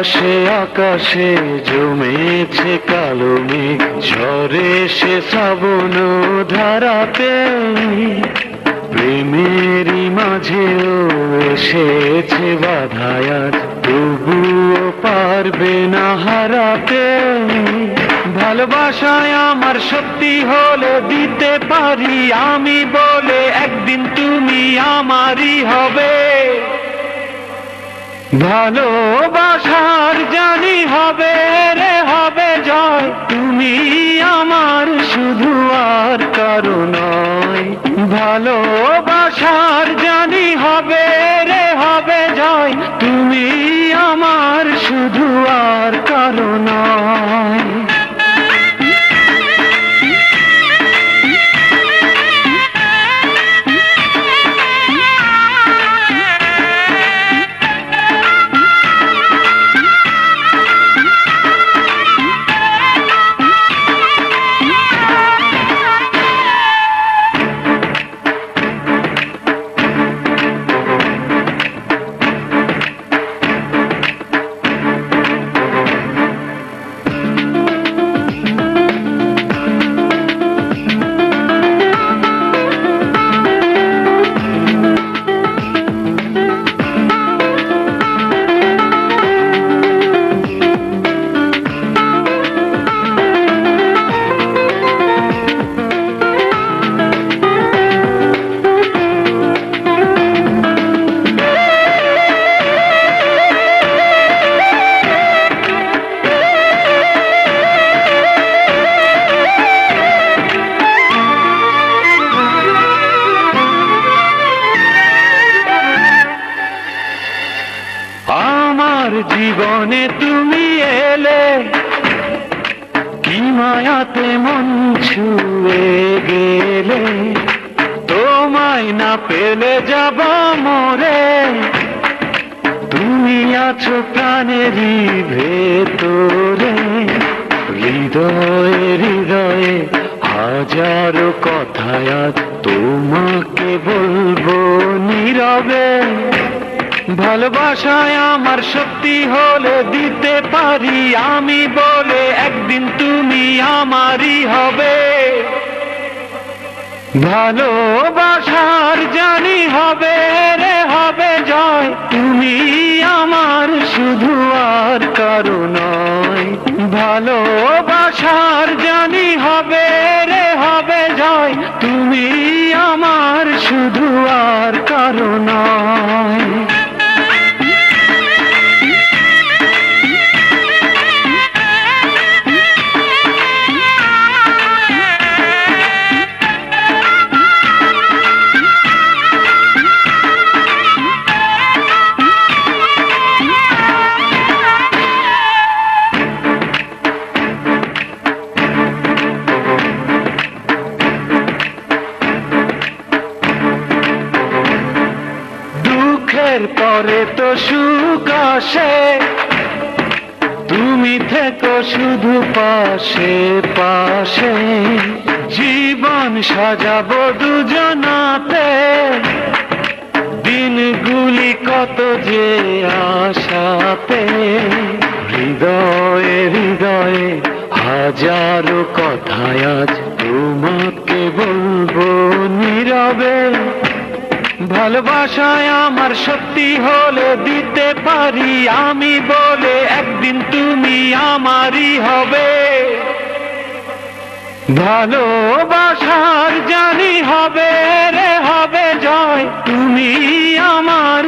আকাশে আকাশে জমেছে কালো মেঘ। ঝরে সে শ্রাবণ ধারাতে প্রেমেরই মাঝেও এসেছে বাধায়াত তবুও পারবে না হারাতে। ভালোবাসায় আমার সত্যি হলে দিতে পারি আমি বলে একদিন তুমি আমারই হবে। ভালোবাসার জানি হবে রে, হবে জয়। তুমি আমার শুধু আর কারও নয়। ভালোবাসার জানি হবে রে, হবে জয়। তুমি আমার শুধু আর কারও নয়। জীবনে তুমি এলে, কি মায়াতে মন ছুয়ে গেলে? তোমায় না পেলে যাব মরে, তুমি আছো প্রাণেরই ভেতরে। হৃদয়ে হৃদয়ে হাজারো কথায় তোমাকে বলব নীরবে। ভালোবাসায় আমার শক্তি হলে দিতে পারি আমি বলে একদিন তুমি আমারই হবে। ভালোবাসার জানি হবে রে, হবে জয়। তুমি আমার শুধু আর কারও নয়। দুঃখের পরে তো সুখ আসে। তুমি থেকো শুধু পাশে পাশে। জীবন সাজাবো দুজনাতে। দিনগুলি কত যে আশাতে। হৃদয়ে হৃদয়ে হাজারো কথায় ভালোবাসায় আমার সত্যি হলে দিতে পারি আমি বলে একদিন তুমি আমারই হবে। ভালোবাসার জানি হবে রে, হবে জয়। তুমি আমার